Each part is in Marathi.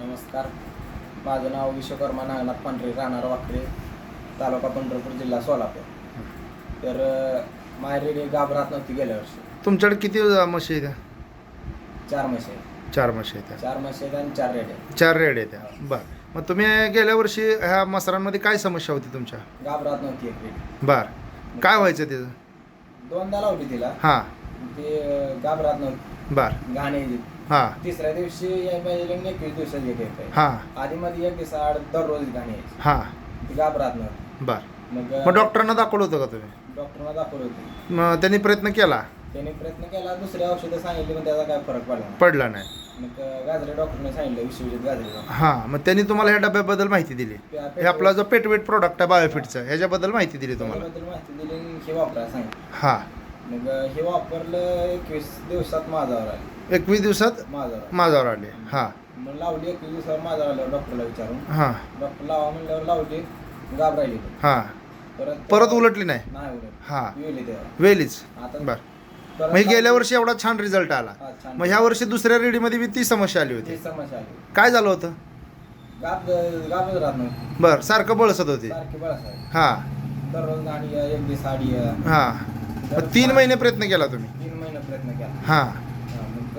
नमस्कार. माझं नाव विश्वकर्मा नागनाथ पांढरे राहणार वाकडे तालुका पंढरपूर जिल्हा सोलापूर. तर माहेरी गाभ राहत नव्हती गेल्या वर्षी. तुमच्याकडे किती म्हशी आहेत? त्या? चार म्हशी आहेत. चार म्हशी आहेत. त्या. चार म्हशी आहेत आणि चार रेडे आहेत. चार रेड आहेत. त्या बर. मग तुम्ही गेल्या वर्षी ह्या मसरांमध्ये काय समस्या होती तुमच्या? गाभ राहत नव्हती एक रेडी. बर. काय व्हायचं त्याचं दोनदा लावली तिला. हां. ते अं, गाभ राहत नव्हती. बर. घाणे हां. तिसऱ्या दिवशी याय पाहिजे आणि एकवीस दिवसात एक हां. आधी मध्ये एक दिवसा आड दररोज घाणे यायची. हां. ती गाभ राहत नव्हती बर. मग मग डॉक्टरांना दाखवलं होतं का तुम्ही? डॉक्टरना दाखवली होती. मग त्यांनी प्रयत्न केला? त्याने प्रयत्न केला. दुसऱ्या औषधं सांगितली पण त्याचा काय फरक पडला नाही. पडला नाही. मग अं, गाजरे डॉक्टरने सांगितलं विश्वजित गाजरे डॉक्टर. हां मग त्यांनी तुम्हाला ह्या डब्याबद्दल माहिती दिली. त्या हे आपला जो पेटवेट प्रोडक्ट आहे बायोफिटचा ह्याच्याबद्दल माहिती दिली तुम्हाला. त्याच्याबद्दल माहिती दिली आणि हे वापरायला सांगितलं. हां. मग हे वापरलं एकवीस दिवसात माझावर आले. एकवीस दिवसात माझावर माझ्यावर आले. हां. मग लावली एकवीस दिवसावर माझावर आल्यावर डॉक्टरला विचारून. हां. डॉक्टर लावा म्हणल्यावर लावली घाबरायली. हां. परत परत उलटली नाही? नाही उलट हां. तेव्हा वेलीच. आता बर. मग हे गेल्या. वर्षी एवढा छान रिझल्ट आला. हा, छान. मग ह्या वर्षी दुसऱ्या रेडीमध्ये बी ती समस्या आली ती होती समस्या आली काय झालं होतं? गाप गापच राहत नव्हती. बर सारखं बळसत होती. सारखी हां. दररोज आहे, एक दिवस साडी. हां. मग तीन महिने प्रयत्न केला तुम्ही? तीन महिने प्रयत्न केला. हां. हा, मग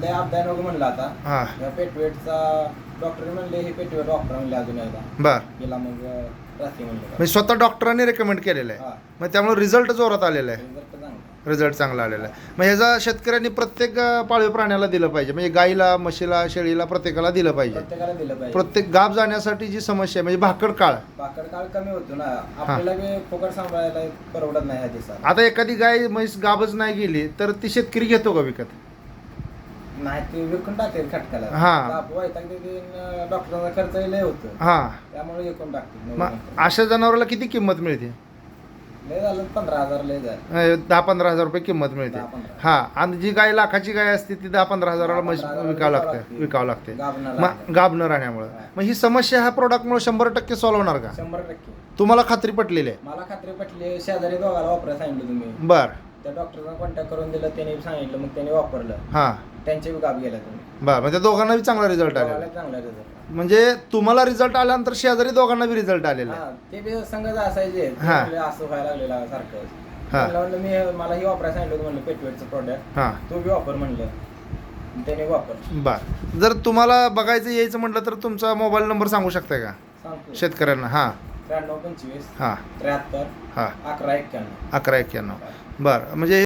लय अभ्यान वगैरे म्हणलं आता. हां. या पेटवेटचा डॉक्टर म्हणले हे पेटवेट वापरा म्हणले अजून एकदा. बर. गेला मग रात्री म्हणले. म्हणजे स्वतः डॉक्टरांनी रेकमेंड केलेलं आहे. हा. मग त्यामुळे रिझल्ट जोरात आलेला आहे. रिझल्ट चांगला आलेला आहे. मग ह्याचा शेतकऱ्यांनी प्रत्येक पाळीव प्राण्याला दिलं पाहिजे. म्हणजे गाईला म्हशीला शेळीला प्रत्येकाला दिलं पाहिजे. प्रत्येक गाब जाण्यासाठी जी समस्या आहे म्हणजे भाकड काळ. भाकर काळ कमी होतो ना. आपल्याला बी फुकट सांभाळायला परवडत नाही दिवसात. आता एखादी गाय म्हैस गाबच नाही गेली तर ती शेतकरी घेतो का विकत? नाही ते विकून टाकते खटकाला हा. डॉक्टरांचा खर्च लय होतो. हां. त्यामुळे विकून टाकते मग अशा जनावराला किती किंमत मिळते? लय झालं पंधरा हजार लय झालं. अं, दहा पंधरा हजार रुपये किंमत मिळते. दहा पंधरा. हा आणि जी गाय लाखाची गाय असते ती दहा पंधरा हजाराला दहा विकावं विकावं लागते लागते. विकावं लागते. गाभणार मग राहते. गाब न राहण्यामुळे. मग ही समस्या ह्या प्रॉडक्टमुळे शंभर टक्के सॉल्व्ह होणार का? शंभर टक्के. तुम्हाला खात्री पटलेली आहे. मला खात्री पटली शेजारी दोघाला वापरायला सांगितलं तुम्ही. बर. त्या डॉक्टरना कॉन्टॅक्ट करून दिलं त्याने सांगितलं मग त्याने वापरलं. हां. त्यांचे बी गाभ गेला तुम्ही बर म्हणजे दोघांना बी चांगला रिझल्ट आलेला. चांगला result. म्हणजे तुम्हाला रिझल्ट आल्यानंतर शेजारी दोघांना बी रिझल्ट आलेला. आहे हा ते बी संघच असायचे. ते हा. असं व्हायला लागलेलं सारखं. हा. म्हणलं म्हणलं मी मला ही वापरायला सांगितलं होतं म्हणलं पेटवेटचं प्रोडक्ट हां. तो बी वापर म्हणलं. त्याने वापर. बर. जर तुम्हाला बघायचं यायचं म्हटलं तर तुमचा मोबाईल नंबर सांगू शकता का? सांगतो. शेतकऱ्यांना हां. त्र्याण्णव पंचवीस हां. त्र्याहत्तर हां. अकरा एक्क्याण्णव. अकरा एक्क्याण्णव. बरं म्हणजे